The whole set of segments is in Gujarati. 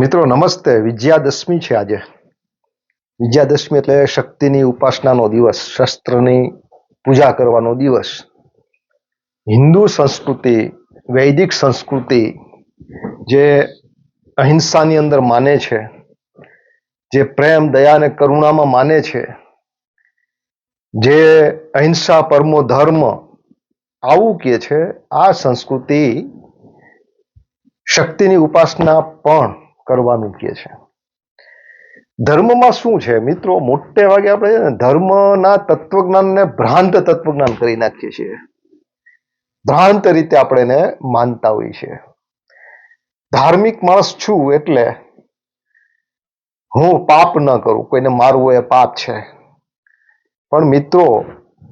મિત્રો, નમસ્તે. વિજયાદશમી છે આજે. વિજયાદશમી એટલે શક્તિની ઉપાસનાનો દિવસ, શસ્ત્રની પૂજા કરવાનો દિવસ. હિન્દુ સંસ્કૃતિ, વૈદિક સંસ્કૃતિ જે અહિંસાની અંદર માને છે, જે પ્રેમ, દયા અને કરુણામાં માને છે, જે અહિંસા, પરમો ધર્મ આવું કે છે, આ સંસ્કૃતિ શક્તિની ઉપાસના પણ કરવાનું કે છે. ધર્મમાં શું છે? મિત્રો, મોટે ભાગે આપણે છે ને ધર્મના તત્વજ્ઞાનને ભ્રાંત તત્વજ્ઞાન કરી નાખીએ છીએ. ભ્રાંત રીતે આપણે એને માનતા હોઈએ છીએ. ધાર્મિક માણસ છું એટલે હું પાપ ન કરું, કોઈને મારવું એ પાપ છે. પણ મિત્રો,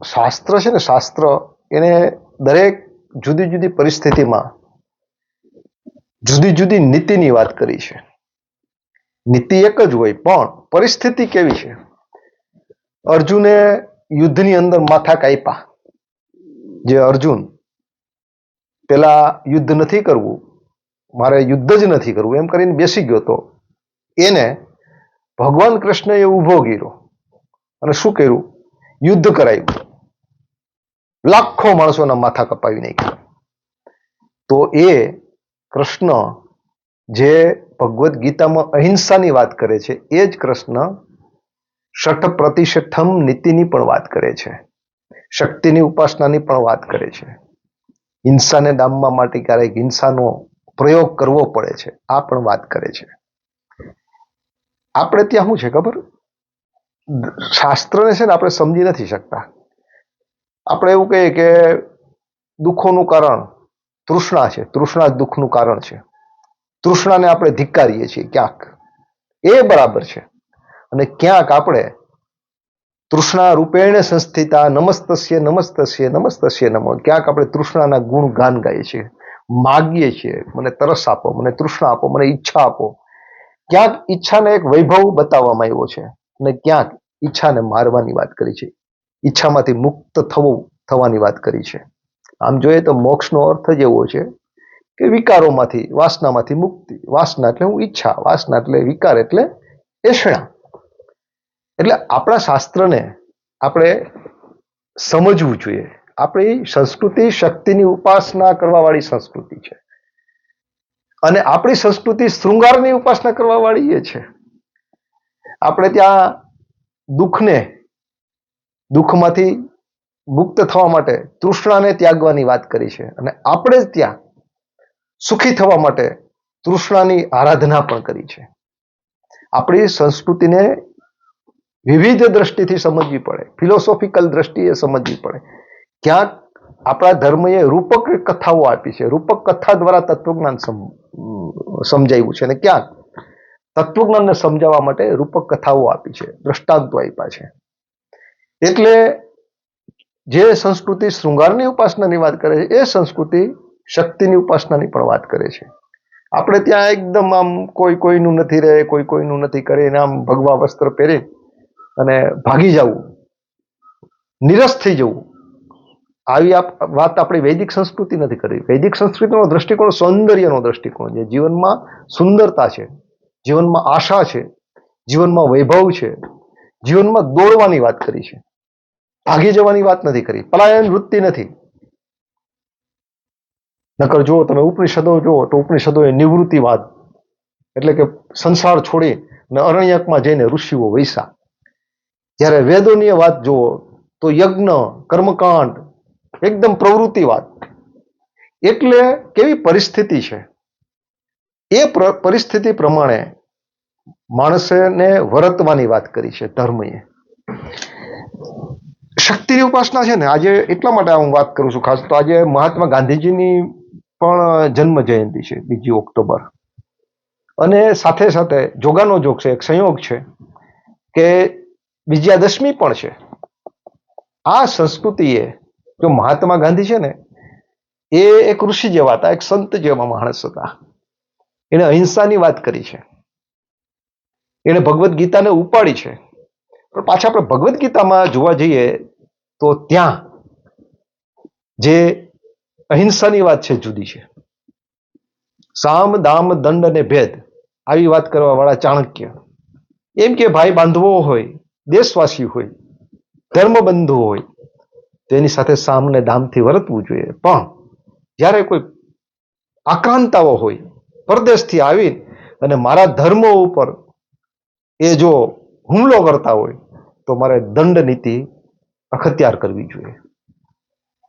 શાસ્ત્ર છે ને શાસ્ત્ર એને દરેક જુદી જુદી પરિસ્થિતિમાં જુદી જુદી નીતિની વાત કરી છે. નીતિ એક જ હોય, પણ પરિસ્થિતિ કેવી છે? અર્જુને યુદ્ધની અંદર માથા કાપ્યા. જે અર્જુન પેલા યુદ્ધ નથી કરવું, મારે યુદ્ધ જ નથી કરવું, એમ કરીને બેસી ગયો તો. એને ભગવાન કૃષ્ણએ ઊભો કર્યો અને શું કર્યું? યુદ્ધ કરાયું લાખો માણસોના માથા કપાવી નાખ્યા. તો એ કૃષ્ણ જે ભગવદ્ ગીતામાં અહિંસાની વાત કરે છે, એ જ કૃષ્ણ શઠ પ્રતિશઠમ નીતિની પણ વાત કરે છે, શક્તિની ઉપાસનાની પણ વાત કરે છે. હિંસાને ડામવા માટે ક્યારેક હિંસાનો પ્રયોગ કરવો પડે છે, આ પણ વાત કરે છે. આપણે ત્યાં શું છે ખબર? શાસ્ત્રને છે ને આપણે સમજી નથી શકતા. આપણે એવું કહીએ કે દુઃખોનું કારણ તૃષ્ણા છે, તૃષ્ણા જ દુઃખનું કારણ છે. તૃષ્ણાને આપણે ધિક્કારીએ છીએ ક્યાંક. એ બરાબર છે. અને ક્યાંક આપણે તૃષ્ણા રૂપેણ સંસ્થિતા નમસ્તસ્ય નમસ્તસ્ય નમસ્તસ્ય નમો ક્યાંક આપણે તૃષ્ણાના ગુણ ગાન ગાઈએ છીએ. માગીએ છીએ. મને તરસ આપો, મને તૃષ્ણા આપો, મને ઈચ્છા આપો. ક્યાંક ઈચ્છાને એક વૈભવ બતાવવામાં આવ્યો છે અને ક્યાંક ઈચ્છાને મારવાની વાત કરી છે. ઈચ્છામાંથી મુક્ત થવું, થવાની વાત કરી છે. આમ જોઈએ તો મોક્ષનો અર્થ જ એવો છે કે વિકારોમાંથી, વાસનામાંથી મુક્તિ. વાસના એટલે હું ઈચ્છા. વાસના એટલે વિકાર એટલે એષણા એટલે આપણા શાસ્ત્રને આપણે સમજવું જોઈએ. આપણી સંસ્કૃતિ શક્તિની ઉપાસના કરવા વાળી સંસ્કૃતિ છે. અને આપણી સંસ્કૃતિ શૃંગારની ઉપાસના કરવા વાળી એ છે. આપણે ત્યાં દુઃખને, દુઃખમાંથી મુક્ત થવા માટે તૃષ્ણાને ત્યાગવાની વાત કરી છે. અને આપણે જ ત્યાં સુખી થવા માટે તૃષ્ણાની આરાધના પણ કરી છે. આપણી સંસ્કૃતિને વિવિધ દ્રષ્ટિથી સમજવી પડે. ફિલોસોફિકલ દ્રષ્ટિએ સમજવી પડે. ક્યાંક આપણા ધર્મએ રૂપક કથાઓ આપી છે. રૂપક કથા દ્વારા તત્વજ્ઞાન સમજાવ્યું છે. અને ક્યાંક તત્વજ્ઞાનને સમજાવવા માટે રૂપક કથાઓ આપી છે. દ્રષ્ટાંતો આપ્યા છે. એટલે જે સંસ્કૃતિ શૃંગારની ઉપાસનાની વાત કરે છે, એ સંસ્કૃતિ શક્તિની ઉપાસનાની પણ વાત કરે છે. આપણે ત્યાં એકદમ આમ કોઈ કોઈનું નથી રહે, કોઈ કોઈનું નથી કરે, એને આમ ભગવા વસ્ત્ર પહેરી અને ભાગી જવું. નિરસ થઈ જવું. આવી વાત આપણી વૈદિક સંસ્કૃતિ નથી કરી. વૈદિક સંસ્કૃતિનો દ્રષ્ટિકોણ સૌંદર્યનો દ્રષ્ટિકોણ છે. જીવનમાં સુંદરતા છે. જીવનમાં આશા છે. જીવનમાં વૈભવ છે. જીવનમાં દોડવાની વાત કરી છે. ભાગી જવાની વાત નથી કરી. પલાયન વૃત્તિ નથી. નકર જુઓ તમે ઉપનિષદો જુઓ તો ઉપનિષદો એ નિવૃત્તિવાદ. એટલે કે સંસાર છોડી અને અરણ્યકમાં જઈને ઋષિઓ વૈસા. જ્યારે વેદોની વાત જુઓ તો યજ્ઞ, કર્મકાંડ એકદમ પ્રવૃત્તિવાદ. એટલે કેવી પરિસ્થિતિ છે? એ પરિસ્થિતિ પ્રમાણે માણસને વર્તવાની વાત કરી છે ધર્મએ. શક્તિની ઉપાસના છે ને, આજે એટલા માટે હું વાત કરું છું. ખાસ તો આજે મહાત્મા ગાંધીજીની પણ જન્મ જયંતિ છે, બીજી ઓક્ટોબર. અને સાથે સાથે જોગાનો જોગ છે, એક સંયોગ છે કે વિજયાદશમી પણ છે. આ સંસ્કૃતિએ જો મહાત્મા ગાંધી છે ને, એ એક ઋષિ જેવા હતા, એક સંત જેવા માણસ હતા. એણે અહિંસાની વાત કરી છે. એણે ભગવદ્ ગીતાને ઉપાડી છે. પણ પાછા આપણે ભગવદ્ ગીતામાં જોવા જઈએ તો ત્યાં જે અહિંસાની વાત છે, જુદી છે. સામ, દામ, દંડ અને ભેદ, આવી વાત કરવા વાળા ચાણક્ય. એમ કે ભાઈ બાંધવો હોય, દેશવાસી હોય, ધર્મબંધુ હોય, તેની સાથે સામને દામથી વર્તવું જોઈએ. પણ જ્યારે કોઈ આક્રાંતાઓ હોય, પરદેશથી આવી અને મારા ધર્મો ઉપર એ જો હુમલો કરતા હોય, તો મારે દંડ નીતિ અખત્યાર કરવી જોઈએ.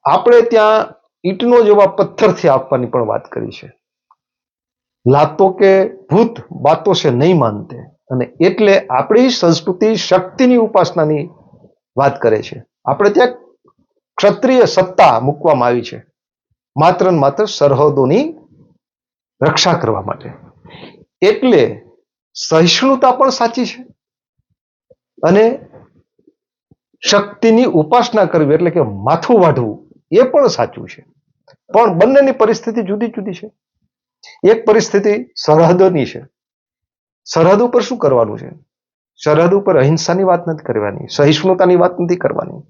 આપણે ત્યાં ઈંટનો જેવા પથ્થરથી આપવાની પણ વાત કરી છે. લાતો કે ભૂત બાતો છે નહીં માનતે. અને એટલે આપણી સંસ્કૃતિ શક્તિની ઉપાસનાની વાત કરે છે. આપણે ત્યાં ક્ષત્રિય સત્તા મૂકવામાં આવી છે. માત્ર ને માત્ર સરહદોની રક્ષા કરવા માટે. એટલે સહિષ્ણુતા પણ સાચી છે. અને શક્તિની ઉપાસના કરવી એટલે કે માથું વાઢવું એ પણ સાચું છે. પણ બંનેની પરિસ્થિતિ જુદી જુદી છે. એક પરિસ્થિતિ સરહદોની છે. સરહદ ઉપર શું કરવાનું છે? સરહદ ઉપર અહિંસાની વાત નથી કરવાની, સહિષ્ણુતાની વાત નથી કરવાની.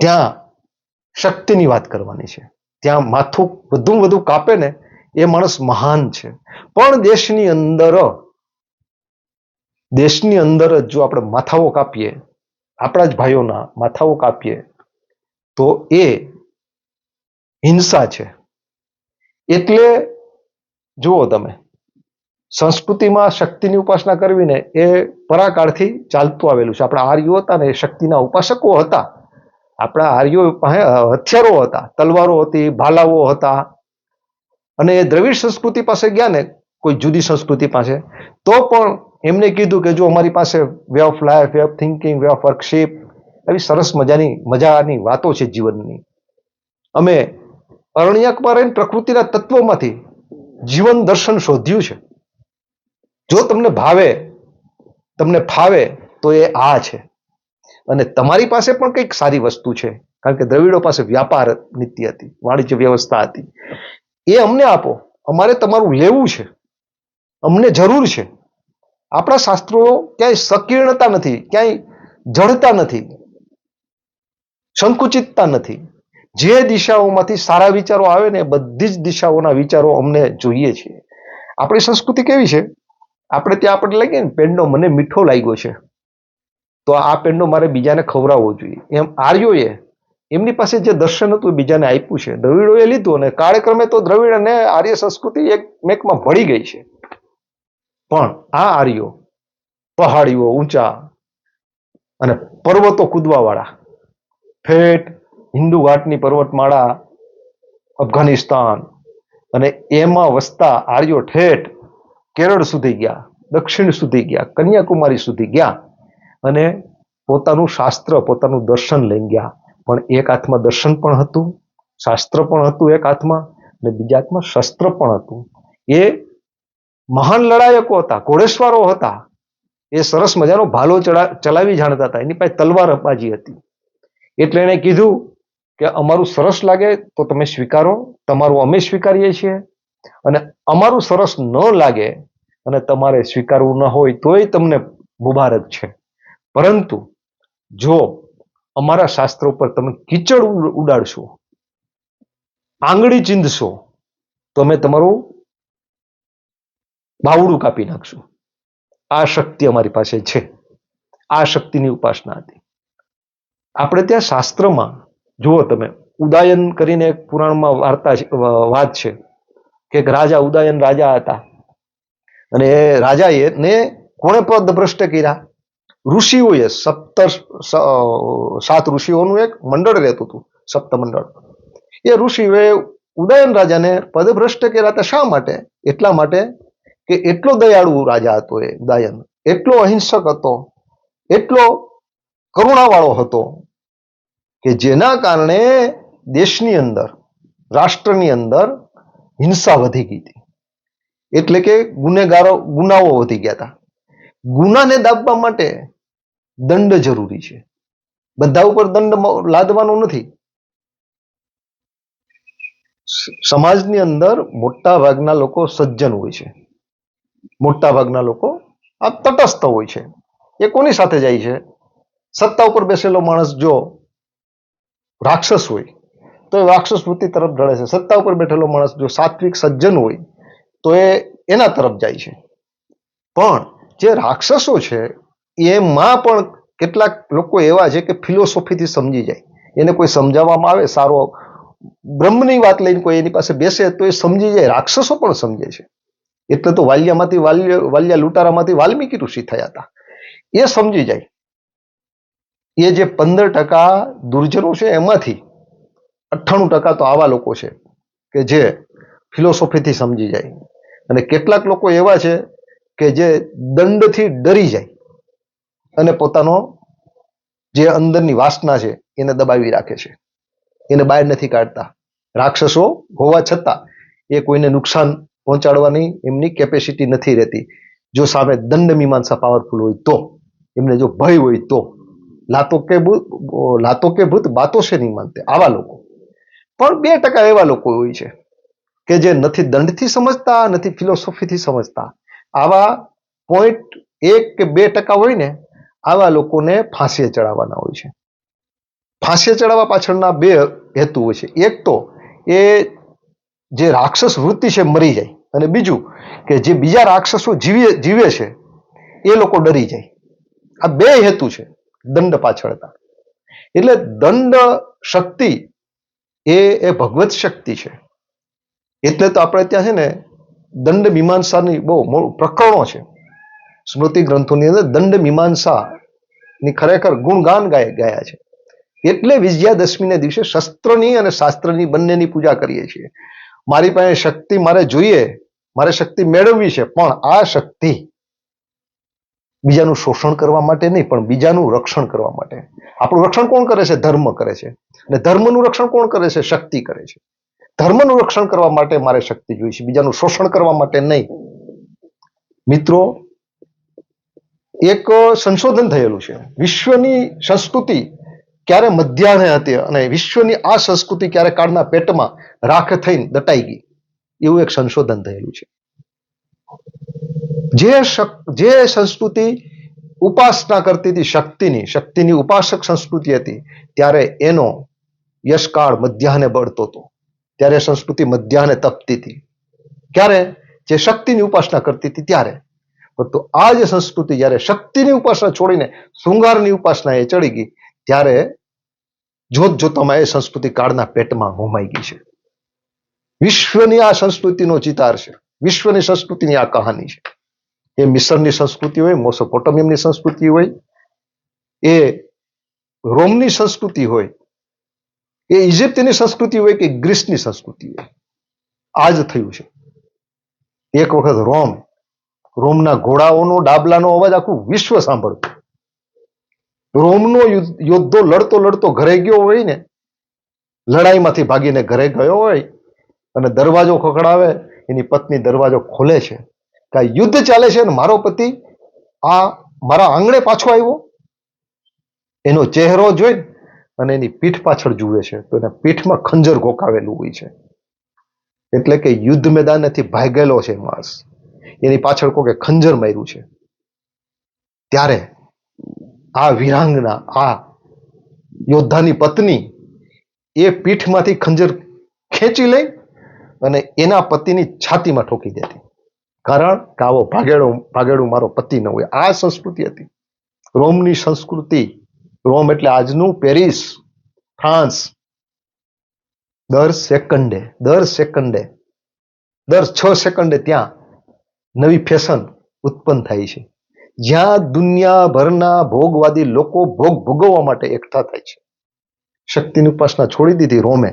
ત્યાં શક્તિની વાત કરવાની છે. ત્યાં માથું વધુ વધુ કાપે ને એ માણસ મહાન છે. પણ દેશની અંદર દેશની અંદર જ જો આપણે માથાઓ કાપીએ, આપણા જ ભાઈઓના માથાઓ કાપીએ તો એ હિંસા છે. એટલે જુઓ તમે, સંસ્કૃતિમાં શક્તિની ઉપાસના કરવીને એ પરાકાળથી ચાલતું આવેલું છે. આપણા આર્યો હતા ને એ શક્તિના ઉપાસકો હતા. આપણા આર્યો પાસે હથિયારો હતા, તલવારો હતી, ભાલાઓ હતા. અને એ દ્રવિડ સંસ્કૃતિ પાસે ગયા ને, કોઈ જુદી સંસ્કૃતિ પાસે, તો પણ એમને કીધું કે જો અમારી પાસે way of life way of thinking way of worship એવી સરસ મજાની મજાની વાતો છે જીવનની. અમે અરણ્યકમાં રહીને પ્રકૃતિના તત્વોમાંથી જીવન દર્શન શોધ્યું છે. જો તમને ભાવે, તમને ફાવે, તો એ આ છે. અને તમારી પાસે પણ કંઈક સારી વસ્તુ છે, કારણ કે દ્રવિડો પાસે વ્યાપાર નીતિ હતી, વાણિજ્ય વ્યવસ્થા હતી. એ અમને આપો, અમારે તમારું લેવું છે. અમને જરૂર છે. આપણા શાસ્ત્રો ક્યાંય સકીર્ણતા નથી, ક્યાંય જડતા નથી. સંકુચિતતા નથી. જે દિશાઓમાંથી સારા વિચારો આવે ને બધી જ દિશાઓના વિચારો અમને જોઈએ છે આપણી સંસ્કૃતિ કેવી છે? આપણે ત્યાં આપણે લાગીએ ને, પેનનો મને મીઠો લાગ્યો છે. તો આ પેનનો મારે બીજાને ખવડાવવો જોઈએ. એમ આર્યોએ એમની પાસે જે દર્શન હતું બીજાને આપ્યું છે. દ્રવિડોએ લીધું અને કાળક્રમે તો દ્રવિડ અને આર્ય સંસ્કૃતિ એક મેકમાં ભળી ગઈ છે. પણ આ આર્યો પહાડીઓ ઊંચા અને પર્વતો કૂદવાવાળા ફેટ હિન્દુ ઘાટની પર્વતમાળા અફઘાનિસ્તાન. અને એમાં વસતા આર્યો ઠેઠ કેરળ સુધી ગયા, દક્ષિણ સુધી ગયા, કન્યાકુમારી સુધી ગયા અને પોતાનું શાસ્ત્ર, પોતાનું દર્શન લઈ ગયા. પણ એક હાથમાં દર્શન પણ હતું, શાસ્ત્ર પણ હતું એક હાથમાં અને બીજા હાથમાં શસ્ત્ર પણ હતું. એ મહાન લડાયકો હતા ઘોડેશ્વરો હતા. એ સરસ મજાનો ભાલો ચલાવી જાણતા હતા. એની પાસે તલવાર અપાજી હતી. એટલે એણે કીધું કે અમારું સરસ લાગે તો તમે સ્વીકારો, તમારું અમે સ્વીકારીએ છીએ. અને અમારું સરસ ન લાગે અને તમારે સ્વીકારવું ન હોય તોય તમને મુબારક છે. પરંતુ જો અમારા શાસ્ત્રો પર તમે કીચડ ઉડાડશો, આંગળી ચીંધશો, તો અમે તમારું બાવડું કાપી નાખશું. આ શક્તિ અમારી પાસે છે. આ શક્તિની ઉપાસના હતી. આપણે ત્યાં શાસ્ત્રમાં, જુઓ તમે, ઉદાયન કરીને એક પુરાણમાં વાર્તા વાત છે કે રાજા, ઉદાયન રાજા હતા. અને એ રાજાએ ને કોણે પદ ભ્રષ્ટ કર્યા? ઋષિઓએ સપ્ત સાત ઋષિઓનું એક મંડળ રહેતું હતું સપ્તમંડળ એ ઋષિઓએ ઉદયન રાજાને પદભ્રષ્ટ કર્યા હતા શા માટે? એટલા માટે કે એટલો દયાળુ રાજા હતો એ, ઉદયન. એટલો અહિંસક હતો. એટલો કરુણાવાળો હતો કે જેના કારણે દેશની અંદર, રાષ્ટ્રની અંદર હિંસા વધી ગઈ હતી. એટલે કે ગુનેગારો, ગુનાઓ વધી ગયા હતા. ગુનાને દાબવા માટે દંડ જરૂરી છે. બધા ઉપર દંડ લાદવાનો નથી. સમાજની અંદર મોટા ભાગના લોકો સજ્જન હોય છે. મોટા ભાગના લોકો આ તટસ્થ હોય છે. એ કોની સાથે જાય છે? સત્તા ઉપર બેસેલો માણસ જો રાક્ષસ હોય, તો એ રાક્ષસ વૃત્તિ તરફ ઢળે છે. સત્તા ઉપર બેઠેલો માણસ જો સાત્વિક સજ્જન હોય, તો એ એના તરફ જાય છે. પણ જે રાક્ષસો છે, એમાં પણ કેટલાક લોકો એવા છે કે ફિલોસોફીથી સમજી જાય. એને કોઈ સમજાવવામાં આવે, સારો બ્રહ્મની વાત લઈને કોઈ એની પાસે બેસે, તો એ સમજી જાય. રાક્ષસો પણ સમજે છે. એટલે તો વાલિયામાંથી વાલ્ય, વાલિયા લૂંટારામાંથી વાલ્મીકી ઋષિ થયા હતા. એ સમજી જાય. એ જે પંદર ટકા દુર્જનો છે એમાંથી અઠ્ઠાણું ટકા તો આવા લોકો છે કે જે ફિલોસોફીથી સમજી જાય. અને કેટલાક લોકો એવા છે કે જે દંડથી ડરી જાય અને પોતાનો જે અંદરની વાસના છે એને દબાવી રાખે છે. એને બહાર નથી કાઢતા. રાક્ષસો હોવા છતાં એ કોઈને નુકસાન પહોંચાડવાની એમની કેપેસિટી નથી રહેતી. જો સામે દંડ મીમાંસા પાવરફુલ હોય તો, એમને જો ભય હોય તો લાતો કે લાતો કે ભૂત બાતો છે નહીં માનતે, આવા લોકો. પણ બે ટકા એવા લોકો હોય છે કે જે નથી દંડથી સમજતા, નથી ફિલોસોફીથી સમજતા. આવા પોઈન્ટ એક કે બે ટકા હોય ને, આવા લોકોને ફાંસીએ ચડાવવાના હોય છે. ફાંસીએ ચડાવવા પાછળના બે હેતુ હોય છે. એક તો એ જે રાક્ષસ વૃત્તિ છે મરી જાય. અને બીજું કે જે બીજા રાક્ષસો જીવે જીવે છે, એ લોકો ડરી જાય. આ બે હેતુ છે. દંડ પાછળના એટલે દંડ શક્તિ એ એ ભગવત શક્તિ છે. એટલે તો આપણે ત્યાં છે ને દંડ મીમાંસાની બહુ પ્રકરણો છે. સ્મૃતિ ગ્રંથોની અંદર દંડ મીમાંસા ની ખરેખર ગુણગાન ગાય, ગયા છે. એટલે વિજયાદશમીને દિવસે શસ્ત્રની અને શાસ્ત્રની બંનેની પૂજા કરીએ છીએ. મારી પાસે શક્તિ મારે જોઈએ, મારે શક્તિ મેળવવી છે, પણ આ શક્તિ બીજાનું શોષણ કરવા માટે નહીં, પણ બીજાનું રક્ષણ કરવા માટે. આપણું રક્ષણ કોણ કરે છે? ધર્મ કરે છે. અને ધર્મનું રક્ષણ કોણ કરે છે? શક્તિ કરે છે. ધર્મનું રક્ષણ કરવા માટે મારે શક્તિ જોઈએ છે. બીજાનું શોષણ કરવા માટે નહીં. મિત્રો, એક સંશોધન થયેલું છે. વિશ્વની સંસ્કૃતિ ક્યારે મધ્યાહને હતી અને વિશ્વની આ સંસ્કૃતિ ક્યારે કાળના પેટમાં રાખ થઈને દટાઈ ગઈ? એવું એક સંશોધન થયેલું છે. જે જે સંસ્કૃતિ ઉપાસના કરતી હતી શક્તિની શક્તિની ઉપાસક સંસ્કૃતિ હતી, ત્યારે એનો યશકાળ મધ્યાહને બળતો હતો. ત્યારે સંસ્કૃતિ મધ્યાહને તપતી હતી. ક્યારે? જે શક્તિની ઉપાસના કરતી હતી ત્યારે. પરંતુ આ જે સંસ્કૃતિ જ્યારે શક્તિની ઉપાસના છોડીને શૃંગારની ઉપાસના એ ચડી ગઈ, ત્યારે જોત જોતામાં એ સંસ્કૃતિ કાળના પેટમાં હોમાઈ ગઈ છે. વિશ્વની આ સંસ્કૃતિનો ચિતાર છે. વિશ્વની સંસ્કૃતિની આ કહાની છે. એ મિશ્રની સંસ્કૃતિ હોય, મોસોપોટમિયમની સંસ્કૃતિ હોય, એ રોમની સંસ્કૃતિ હોય, એ ઇજિપ્તની સંસ્કૃતિ હોય કે ગ્રીસની સંસ્કૃતિ હોય. આ જ થયું છે. એક વખત રોમ, રોમના ઘોડાઓનો, ડાબલાનો અવાજ આખું વિશ્વ સાંભળતું. રોમનો યોદ્ધો લડતો લડતો ઘરે ગયો હોય ને, લડાઈમાંથી ભાગીને ઘરે ગયો હોય અને દરવાજો ખખડાવે, એની પત્ની દરવાજો ખોલે છે. કે યુદ્ધ ચાલે છે અને મારો પતિ આ મારા આંગણે પાછો આવ્યો? એનો ચહેરો જોઈ અને એની પીઠ પાછળ જુએ છે. તો એના પીઠમાં ખંજર ગોકાવેલું હોય છે. એટલે કે યુદ્ધ મેદાનેથી ભાગેલો છે માણસ એની પાછળ કોકે ખંજર માર્યું છે. ત્યારે આ વિરાંગના, આ યોદ્ધાની પત્ની એ પીઠમાંથી ખંજર ખેંચી લઈ અને એના પતિની છાતીમાં ઠોકી દેતી. કારણ કે આવો ભાગેડો, ભાગેડું મારો પતિ ન હોય. આ સંસ્કૃતિ હતી. રોમની સંસ્કૃતિ, રોમ એટલે આજનું પેરિસ, ફ્રાન્સ. દર સેકન્ડે દર સેકન્ડે, દર છ સેકન્ડે ત્યાં નવી ફેશન ઉત્પન્ન થાય છે. જ્યાં દુનિયાભરના ભોગવાદી લોકો ભોગ ભોગવવા માટે એકઠા થાય છે. શક્તિની ઉપાસના છોડી દીધી રોમે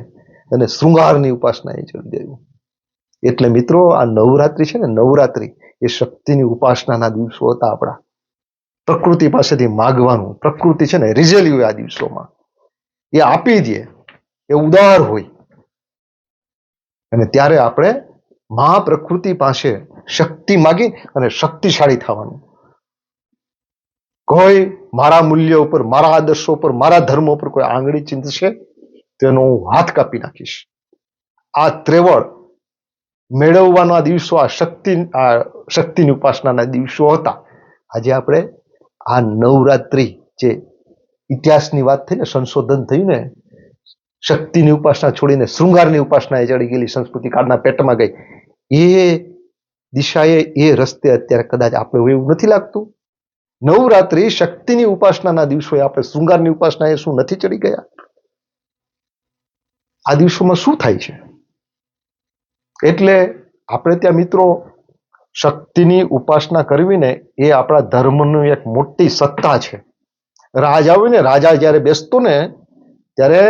અને શૃંગારની ઉપાસના એ છોડી દેવું. એટલે મિત્રો, આ નવરાત્રી છે ને, નવરાત્રી એ શક્તિની ઉપાસનાના દિવસો હતા આપણા. પ્રકૃતિ પાસેથી માગવાનું, પ્રકૃતિ છે ને, રીઝેલી હોય આ દિવસોમાં. એ આપી દે, એ ઉદાર હોય. અને ત્યારે આપણે મહાપ્રકૃતિ પાસે શક્તિ માગી અને શક્તિશાળી થવાનું. કોઈ મારા મૂલ્ય ઉપર, મારા આદર્શો ઉપર, મારા ધર્મ ઉપર કોઈ આંગળી ચિંતશે તેનો હું હાથ કાપી નાખીશ. આ ત્રેવડ મેળવવાનો આ દિવસો, આ શક્તિ, આ શક્તિની ઉપાસનાના દિવસો હતા. આજે આપણે આ નવરાત્રી જે ઇતિહાસની વાત થઈ ને, સંશોધન થયું ને, શક્તિની ઉપાસના છોડીને શૃંગારની ઉપાસના એ ચડી ગયેલી સંસ્કૃતિ કાળના પેટમાં ગઈ. એ દિશાએ એ રસ્તે અત્યારે કદાચ આપણે એવું નથી લાગતું. નવરાત્રી શક્તિની ઉપાસનાના દિવસોએ આપણે શૃંગારની ઉપાસના એ શું નથી ચડી ગયા? આ દિવસોમાં શું થાય છે? એટલે આપણે ત્યાં મિત્રો શક્તિની ઉપાસના કરવી ને એ આપણા ધર્મનું એક મોટી સત્તા છે. રાજા હોય ને રાજા જ્યારે બેસતો ને ત્યારે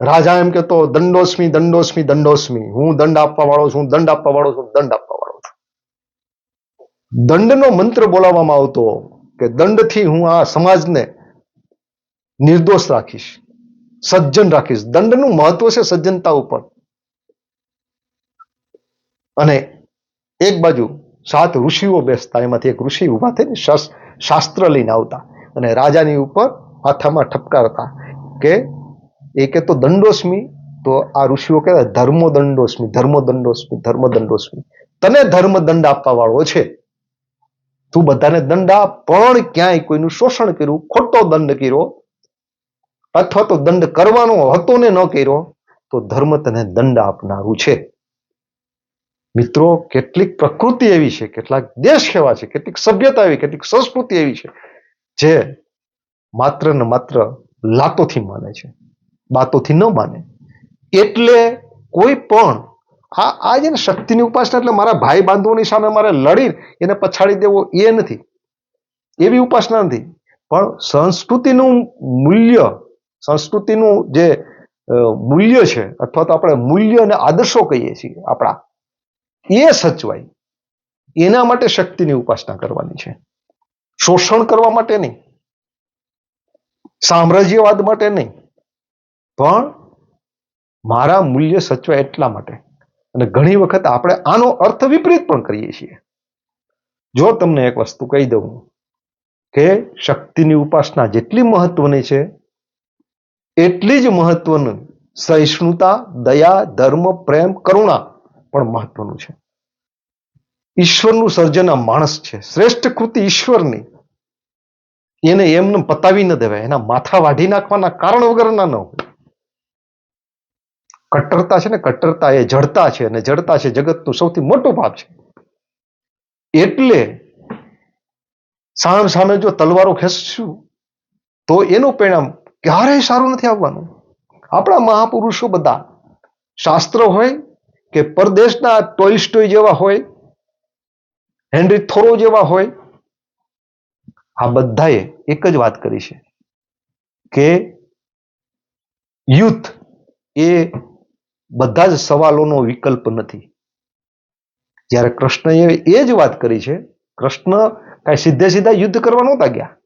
રાજા એમ કહેતો, દંડોસ્મી દંડોસ્મી દંડોસ્મી. હું દંડ આપવા વાળો છું દંડ આપવા વાળો છું દંડ આપવા વાળો છું. દંડનો મંત્ર બોલાવવામાં આવતો કે દંડથી હું આ સમાજને નિર્દોષ રાખીશ, સજ્જન રાખીશ. દંડનું મહત્વ છે સજ્જનતા ઉપર. અને એક બાજુ સાત ઋષિઓ બેસતા, એમાંથી એક ઋષિ ઊભા થઈને શાસ્ત્ર લઈને આવતા અને રાજાની ઉપર હાથામાં ઠપકારતા કે એ કે તો દંડોસ્મી, તો આ ઋષિઓ કહેતા ધર્મો દંડોસ્મી ધર્મો દંડોસ્મી ધર્મ દંડોસ્મી તને ધર્મ દંડ આપવા વાળો છે. તું બધાને દંડ આપ, પણ ક્યાંય કોઈનું શોષણ કર્યું, ખોટો દંડ કર્યો, અથવા તો દંડ કરવાનો હતો ને ન કર્યો, તો ધર્મ તને દંડ આપનારું છે. મિત્રો, કેટલીક પ્રકૃતિ એવી છે, કેટલાક દેશ એવા છે, કેટલીક સભ્યતા એવી, કેટલીક સંસ્કૃતિ એવી છે, જે માત્ર ને માત્ર લાતોથી માને છે, બાતોથી ન માને. એટલે કોઈ પણ આ આ જે શક્તિની ઉપાસના, એટલે મારા ભાઈ બાંધવોની સામે મારે લડી એને પછાડી દેવો એ નથી. એવી ઉપાસના નથી. પણ સંસ્કૃતિનું મૂલ્ય, સંસ્કૃતિનું જે મૂલ્ય છે, અથવા તો આપણે મૂલ્ય અને આદર્શો કહીએ છીએ, આપણા એ સચવાય એના માટે શક્તિની ઉપાસના કરવાની છે. શોષણ કરવા માટે નહીં. સામ્રાજ્યવાદ માટે નહીં. પણ મારા મૂલ્ય સચવાય એટલા માટે. અને ઘણી વખત આપણે આનો અર્થ વિપરીત પણ કરીએ છીએ. જો તમને એક વસ્તુ કહી દઉં કે શક્તિની ઉપાસના જેટલી મહત્વની છે, એટલી જ મહત્વનું સહિષ્ણુતા, દયા, ધર્મ, પ્રેમ, કરુણા પણ મહત્વનું છે. ઈશ્વરનું સર્જન આ માણસ છે. શ્રેષ્ઠ કૃતિ ઈશ્વરની. એને એમને પતાવી ન દેવાય. એના માથા વાઢી નાખવાના કારણ વગરના ન હોય. કટ્ટરતા છે ને કટ્ટરતા એ જડતા છે અને જડતા છે જગતનું સૌથી મોટો પાપ છે. એટલે સામ સામે જો તલવારો ખેંચશું, તો એનું પરિણામ ક્યારેય સારું નથી આવવાનું. આપણા મહાપુરુષો બધા શાસ્ત્ર હોય કે પરદેશના ટોયસ્ટોય જેવા હોય, હેનરી થોરો જેવા હોય, આ બધાએ એક જ વાત કરી છે કે યુથ એ બધા જ સવાલોનો વિકલ્પ નથી. જ્યારે કૃષ્ણએ એ જ વાત કરી છે, કૃષ્ણ કાંઈ સીધે સીધા યુદ્ધ કરવા નહોતા ગયા.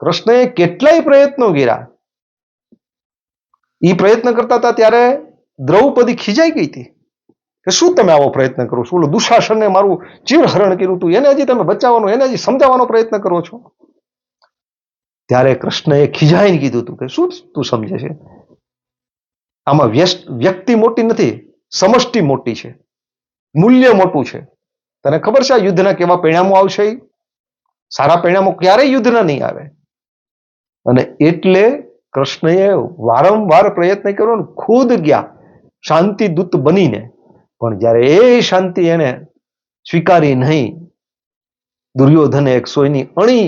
કૃષ્ણએ કેટલાય પ્રયત્નો કર્યા. એ પ્રયત્ન કરતા હતા ત્યારે દ્રૌપદી ખીજાઈ ગઈ હતી. કે શું તમે આવો પ્રયત્ન કરો છો? ઓલો દુશાસને મારું ચીરહરણ કર્યું હતું એને હજી તમે બચાવવાનો, એને હજી સમજાવવાનો પ્રયત્ન કરો છો? ત્યારે કૃષ્ણએ ખીજાઈને કીધું હતું કે શું તું સમજે છે? આમાં વ્યક્તિ મોટી નથી, સમષ્ટિ મોટી છે. મૂલ્ય મોટું છે. તને ખબર છે આ યુદ્ધના કેવા પરિણામો આવશે? સારા પરિણામો ક્યારેય યુદ્ધના નહીં આવે. અને એટલે કૃષ્ણએ વારંવાર પ્રયત્ન કર્યો ને ખુદ ગયા શાંતિ દૂત બનીને. પણ જ્યારે એ શાંતિ એને સ્વીકારી નહીં, દુર્યોધને એક સોયની અણી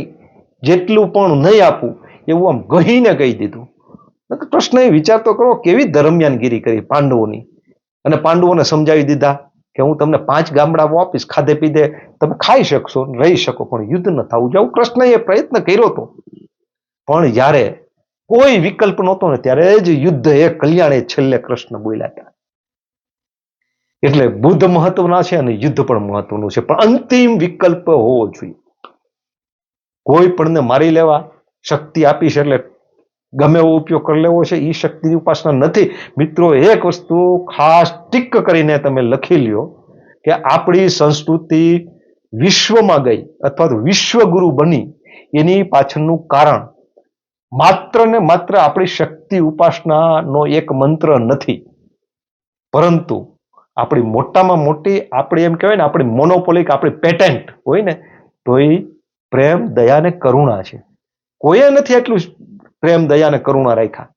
જેટલું પણ નહીં આપવું એવું આમ ગહીને કહી દીધું. કૃષ્ણ એ વિચાર તો કરો, કેવી દરમિયાનગીરી કરી પાંડવોની? અને પાંડવોને સમજાવી દીધા કે હું તમને પાંચ ગામડાઓ આપીશ, ખાધે પીધે તમે ખાઈ શકશો, રહી શકો, પણ યુદ્ધ ન થવું જવું કૃષ્ણએ પ્રયત્ન કર્યો હતો પણ જ્યારે કોઈ વિકલ્પ નહોતો ને ત્યારે જ યુદ્ધ એ કલ્યાણે છેલ્લે કૃષ્ણ બોલ્યા હતા. એટલે બુદ્ધ મહત્વના છે અને યુદ્ધ પણ મહત્વનું છે. પણ અંતિમ વિકલ્પ હોવો જોઈએ. કોઈ પણને મારી લેવા શક્તિ આપીશ એટલે ગમે એવો ઉપયોગ કરી લેવો છે એ શક્તિની ઉપાસના નથી. મિત્રો, એક વસ્તુ ખાસ ટીક કરીને તમે લખી લ્યો કે આપણી સંસ્કૃતિ વિશ્વમાં ગઈ અથવા તો વિશ્વગુરુ બની એની પાછળનું કારણ માત્ર ને માત્ર આપણી શક્તિ ઉપાસનાનો એક મંત્ર નથી. પરંતુ આપણી મોટામાં મોટી, આપણી એમ કહેવાય ને, આપણી મોનોપોલિક આપણી પેટેન્ટ હોય ને, તો એ પ્રેમ, દયા ને કરુણા છે. કોઈએ નથી એટલું પ્રેમ, દયા ને કરુણા રાખ્યા.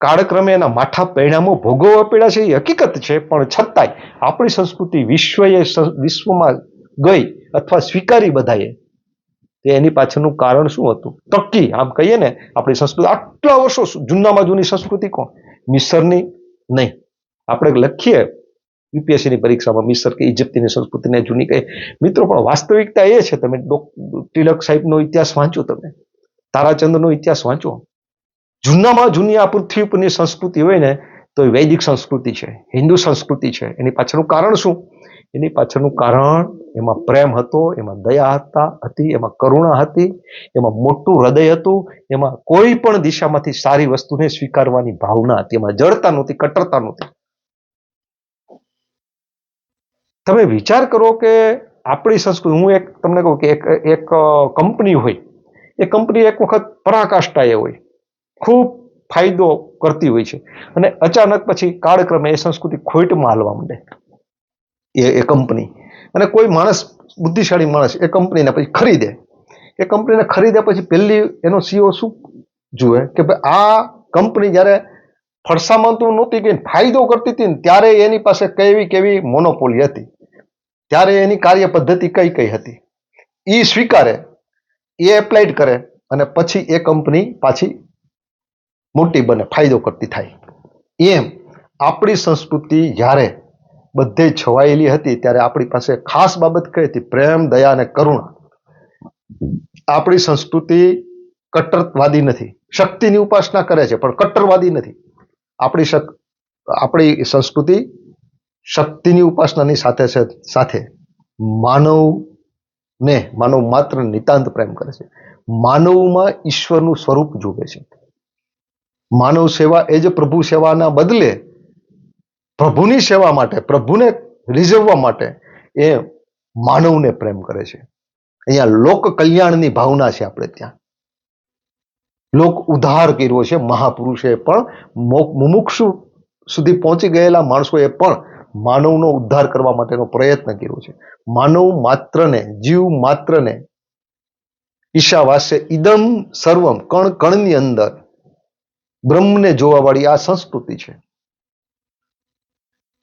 કાળક્રમે એના માઠા પરિણામો ભોગવવા પડ્યા છે, એ હકીકત છે, પણ છતાંય આપણી સંસ્કૃતિ વિશ્વએ વિશ્વમાં ગઈ અથવા સ્વીકારી બધાએ. તે એની પાછળનું કારણ શું હતું? તકી આમ કહીએ ને, આપણી સંસ્કૃતિ, આટલા વર્ષો જૂનામાં જૂની સંસ્કૃતિ કોણ? મિસરની નહીં. આપણે લખીએ યુપીએસસીની પરીક્ષામાં મિસર કે ઇજિપ્તની સંસ્કૃતિને જૂની કહે. મિત્રો, પણ વાસ્તવિકતા એ છે, તમે તિલક સાહેબનો ઇતિહાસ વાંચો તમે. તારાચંદ્રનો ઇતિહાસ વાંચો. જૂનામાં જૂની આ પૃથ્વી ઉપરની સંસ્કૃતિ હોય ને, તો એ વૈદિક સંસ્કૃતિ છે, હિન્દુ સંસ્કૃતિ છે. એની પાછળનું કારણ શું? એની પાછળનું કારણ, એમાં પ્રેમ હતો, એમાં દયા હતા, હતી, એમાં કરુણા હતી, એમાં મોટું હૃદય હતું, એમાં કોઈ પણ દિશામાંથી સારી વસ્તુને સ્વીકારવાની ભાવના હતી, એમાં જડતા નહોતી કટ્ટરતા નહોતી. તમે વિચાર કરો કે આપણી સંસ્કૃતિ, હું એક તમને કહું કે એક એક કંપની હોય, એ કંપની એક વખત પરાકાષ્ઠાએ હોય, ખૂબ ફાયદો કરતી હોય છે. અને અચાનક પછી કાળક્રમે એ સંસ્કૃતિ ખોટમાં હાલવા માંડે. એ એ કંપની. અને કોઈ માણસ, બુદ્ધિશાળી માણસ એ કંપનીને પછી ખરીદે. એ કંપનીને ખરીદે પછી પહેલી એનો સીઓ શું જુએ? કે ભાઈ, આ કંપની જ્યારે ફરસામાં તો નહોતી કે ફાયદો કરતી હતી ને ત્યારે એની પાસે કેવી કેવી મોનોપોલી હતી. ત્યારે એની કાર્ય પદ્ધતિ કઈ કઈ હતી? એ સ્વીકારે એ એપ્લાઇડ કરે અને પછી એ કંપની પાછી મોટી બને, ફાયદો કરતી થાય. એમ આપણી સંસ્કૃતિ જ્યારે બધે છવાયેલી હતી ત્યારે આપણી પાસે ખાસ બાબત કઈ હતી? પ્રેમ, દયા અને કરુણા. આપણી સંસ્કૃતિ કટ્ટરવાદી નથી. શક્તિની ઉપાસના કરે છે, પણ કટ્ટરવાદી નથી. આપણી આપણી સંસ્કૃતિ શક્તિની ઉપાસનાની સાથે સાથે માનવને, માનવ માત્ર નિતાંત પ્રેમ કરે છે. માનવમાં ઈશ્વરનું સ્વરૂપ જુએ છે. માનવ સેવા એ જ પ્રભુ સેવાના બદલે પ્રભુની સેવા માટે, પ્રભુને રીઝવવા માટે એ માનવને પ્રેમ કરે છે. અહીંયા લોક કલ્યાણની ભાવના છે આપણે ત્યાં. લોક ઉધાર કર્યો છે મહાપુરુષે પણ મોક મુમુક્ષુ સુધી પહોંચી ગયેલા માણસોએ પણ માનવનો ઉદ્ધાર કરવા માટેનો પ્રયત્ન કર્યો છે. માનવ માત્રને, જીવ માત્રને ઈશાવાસ્ય ઇદમ સર્વમ કણ કણની અંદર બ્રહ્મને જોવાવાળી આ સંસ્કૃતિ છે.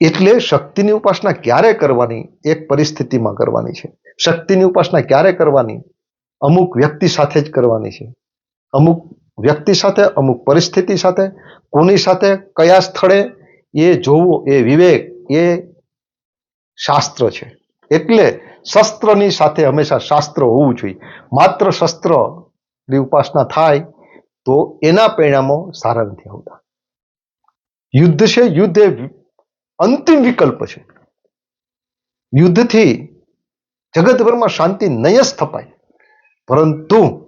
એટલે શક્તિની ઉપાસના ક્યારે કરવાની? એક પરિસ્થિતિમાં કરવાની છે. શક્તિની ઉપાસના ક્યારે કરવાની? અમુક વ્યક્તિ સાથે જ કરવાની છે. અમુક વ્યક્તિ સાથે, અમુક પરિસ્થિતિ સાથે, કોની સાથે, કયા સ્થળે, એ જોવું, એ વિવેક એ શાસ્ત્ર છે. એટલે શસ્ત્રની સાથે હંમેશા શાસ્ત્ર હોવું જોઈએ. માત્ર શસ્ત્રની ઉપાસના થાય તો એના પરિણામો સારા નથી આવતા. યુદ્ધ છે, યુદ્ધ એ અંતિમ વિકલ્પ છે. યુદ્ધથી જગતભરમાં શાંતિ નહીં સ્થપાય. પરંતુ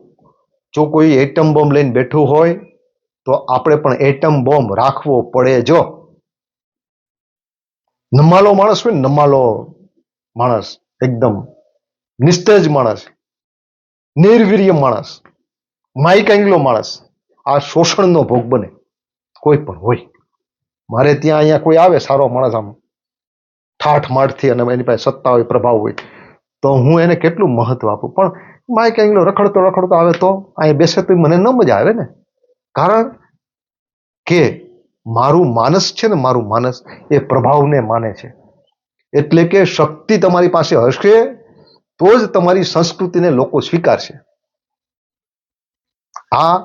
જો કોઈ એટમ બોમ્બ લઈને બેઠું હોય, તો આપણે પણ એટમ બોમ્બ રાખવો પડે જો. નમાલો માણસ હોય ને, નમાલો માણસ, એકદમ નિસ્તેજ માણસ, નિર્વીર્ય માણસ, માઇક એંગલો માણસ, આ શોષણનો ભોગ બને. કોઈ પણ હોય. મારે ત્યાં અહીંયા કોઈ આવે સારો માણસ આમ ઠાઠ માઠથી અને એની પાસે સત્તા હોય, પ્રભાવ હોય, તો હું એને કેટલું મહત્વ આપું? પણ માઇક એંગલો રખડતો રખડતો આવે તો અહીંયા બેસે તો મને ન મજા આવે ને. કારણ કે મારું માનસ છે ને મારું માનસ એ પ્રભાવને માને છે. એટલે કે શક્તિ તમારી પાસે હશે તો જ તમારી સંસ્કૃતિને લોકો સ્વીકારશે. આ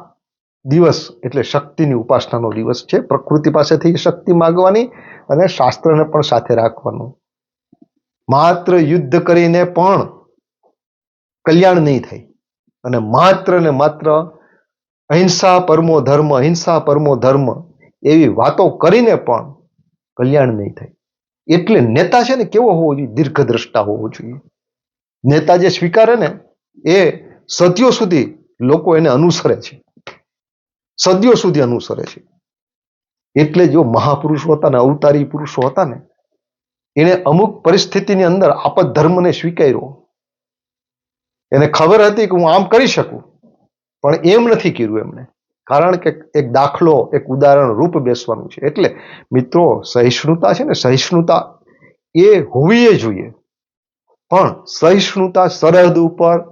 દિવસ એટલે શક્તિની ઉપાસનાનો દિવસ છે. પ્રકૃતિ પાસેથી શક્તિ માગવાની અને શાસ્ત્રને પણ સાથે રાખવાનું. માત્ર યુદ્ધ કરીને પણ કલ્યાણ નહીં થાય. અને માત્ર ને માત્ર અહિંસા પરમો ધર્મ, અહિંસા પરમો ધર્મ એવી વાતો કરીને પણ કલ્યાણ નહીં થાય. એટલે નેતા છે ને કેવો હોવો જોઈએ? દીર્ઘદ્રષ્ટા હોવો જોઈએ. નેતા જે સ્વીકારે ને, એ સદીઓ સુધી લોકો એને અનુસરે છે. સદીઓ સુધી અનુસરે છે. એટલે જો મહાપુરુષો હતા ને, અવતારી પુરુષો હતા ને એને અમુક પરિસ્થિતિની અંદર આપદ ધર્મને સ્વીકાર્યો. એને ખબર હતી કે હું આમ કરી શકું. પણ એમ નથી કર્યું એમને કારણ કે એક દાખલો, એક ઉદાહરણ રૂપ બેસવાનું છે. એટલે મિત્રો, સહિષ્ણુતા છે ને, સહિષ્ણુતા એ હોવી જોઈએ. પણ સહિષ્ણુતા સરહદ ઉપર,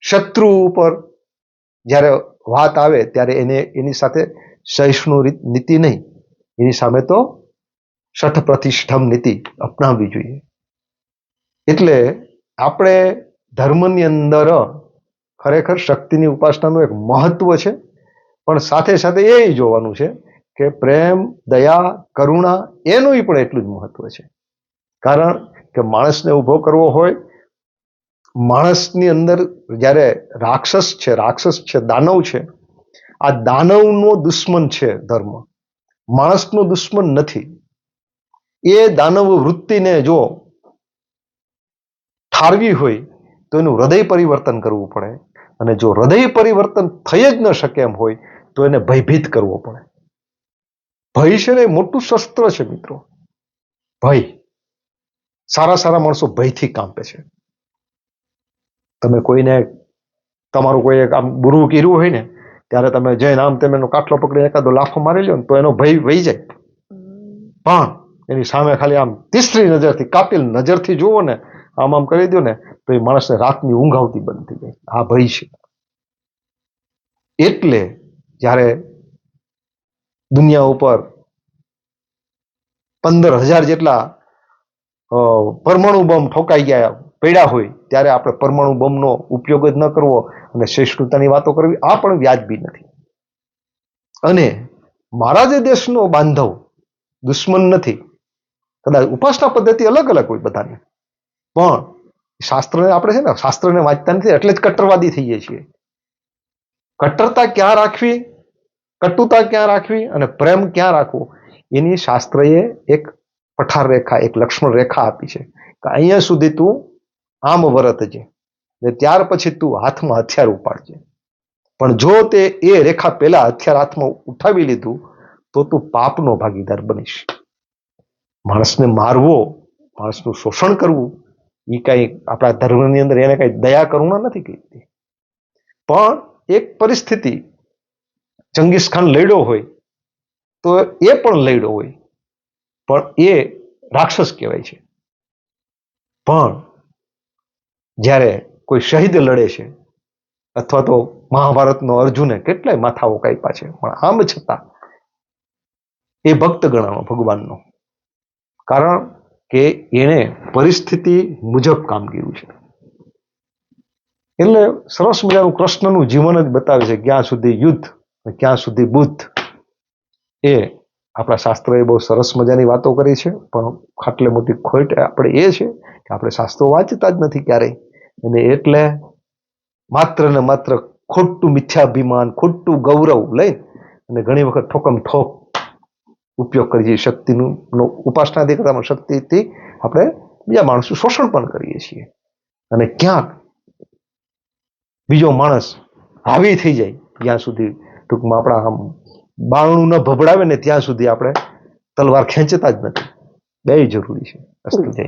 શત્રુ ઉપર જ્યારે વાત આવે ત્યારે એને, એની સાથે સહિષ્ણુ નીતિ નહીં. એની સામે તો શઠ પ્રતિષ્ઠમ નીતિ અપનાવવી જોઈએ. એટલે આપણે ધર્મની અંદર ખરેખર શક્તિની ઉપાસનાનું એક મહત્વ છે. પણ સાથે સાથે એ જોવાનું છે કે પ્રેમ, દયા, કરુણા એનું પણ એટલું જ મહત્વ છે. કારણ કે માણસને ઊભો કરવો હોય, માણસની અંદર જ્યારે રાક્ષસ છે રાક્ષસ છે, દાનવ છે, આ દાનવનો દુશ્મન છે ધર્મ. માણસનો દુશ્મન નથી. એ દાનવ વૃત્તિને જો ઠારવી હોય, તો એનું હૃદય પરિવર્તન કરવું પડે. અને જો હૃદય પરિવર્તન થઈ જ ન શકે એમ હોય તો એને ભયભીત કરવો પડે. ભય છે ને મોટું શસ્ત્ર છે મિત્રો. ભય. સારા સારા માણસો ભયથી કાંપે છે. તમે કોઈને તમારું કોઈ આમ બુરું કર્યું હોય ને, ત્યારે તમે જઈને આમ તમે એનો કાટલો પકડી એકાદો લાફો મારી લો ને, તો એનો ભય વહી જાય. પણ એની સામે ખાલી આમ તીસરી નજરથી કાતિલ નજરથી જુઓ ને, આમ આમ કરી દો ને, તો એ માણસને રાતની ઊંઘ આવતી બંધ થઈ આ ભય છે. એટલે જ્યારે દુનિયા ઉપર પંદર હજાર જેટલા પરમાણુ બોમ્બ ઠોકાઈ ગયા, પડ્યા હોય, ત્યારે આપણે પરમાણુ બોમ્બનો ઉપયોગ જ ન કરવો અને સહિષ્ણુતાની વાતો કરવી, આ પણ વ્યાજબી નથી. અને મારા જે દેશનો બાંધવ, દુશ્મન નથી, કદાચ ઉપાસના પદ્ધતિ અલગ અલગ હોય બધાની. પણ શાસ્ત્રને આપણે છે ને, શાસ્ત્રને વાંચતા નથી, એટલે જ કટ્ટરવાદી થઈએ છીએ. કટ્ટરતા ક્યાં રાખવી? કટુતા ક્યાં રાખવી અને પ્રેમ ક્યાં રાખવો? એની શાસ્ત્રએ એક પઠાર રેખા, એક લક્ષ્મણ રેખા આપી છે કે અહીંયા સુધી તું આમ વરતજે ને ત્યાર પછી તું હાથમાં હથિયાર ઉપાડજે. પણ જો તે એ રેખા પહેલા હથિયાર હાથમાં ઉઠાવી લીધું, તો તું પાપનો ભાગીદાર બનીશ. માણસને મારવો, માણસનું શોષણ કરવું એ કઈ આપણા ધર્મની અંદર એને કઈ દયા કરુણા નથી કહેતી પણ એક પરિસ્થિતિ ચંગીસ ખાન લડ્યો હોય, તો એ પણ લડ્યો હોય. પણ એ રાક્ષસ કહેવાય છે. પણ જ્યારે કોઈ શહીદ લડે છે, અથવા તો મહાભારતનો અર્જુને કેટલાય માથાઓ કાપ્યા છે, પણ આમ છતાં એ ભક્ત ગણાવો ભગવાનનો. કારણ કે એણે પરિસ્થિતિ મુજબ કામ કર્યું છે. એટલે સરસ મજાનું કૃષ્ણનું જીવન જ બતાવે છે ક્યાં સુધી યુદ્ધ ક્યાં સુધી બુદ્ધ. એ આપણા શાસ્ત્રએ બહુ સરસ મજાની વાતો કરી છે, પણ ખાટલે મોટી ખોટ આપણે એ છે કે આપણે શાસ્ત્રો વાંચતા જ નથી ક્યારેય. અને એટલે માત્ર ને માત્ર ખોટું મિથ્યાભિમાન, ખોટું ગૌરવ લઈ અને ઘણી વખત ઠોકમ ઠોક ઉપયોગ કરીએ શક્તિનું ઉપાસના દેખાતામાં શક્તિથી આપણે બીજા માણસનું શોષણ પણ કરીએ છીએ. અને ક્યાંક બીજો માણસ હાવી થઈ જાય ત્યાં સુધી ટૂંકમાં આપણા આમ બાણું ન ભભડાવે ને ત્યાં સુધી આપણે તલવાર ખેંચતા જ નથી બે જરૂરી છે અસ્તુ જય.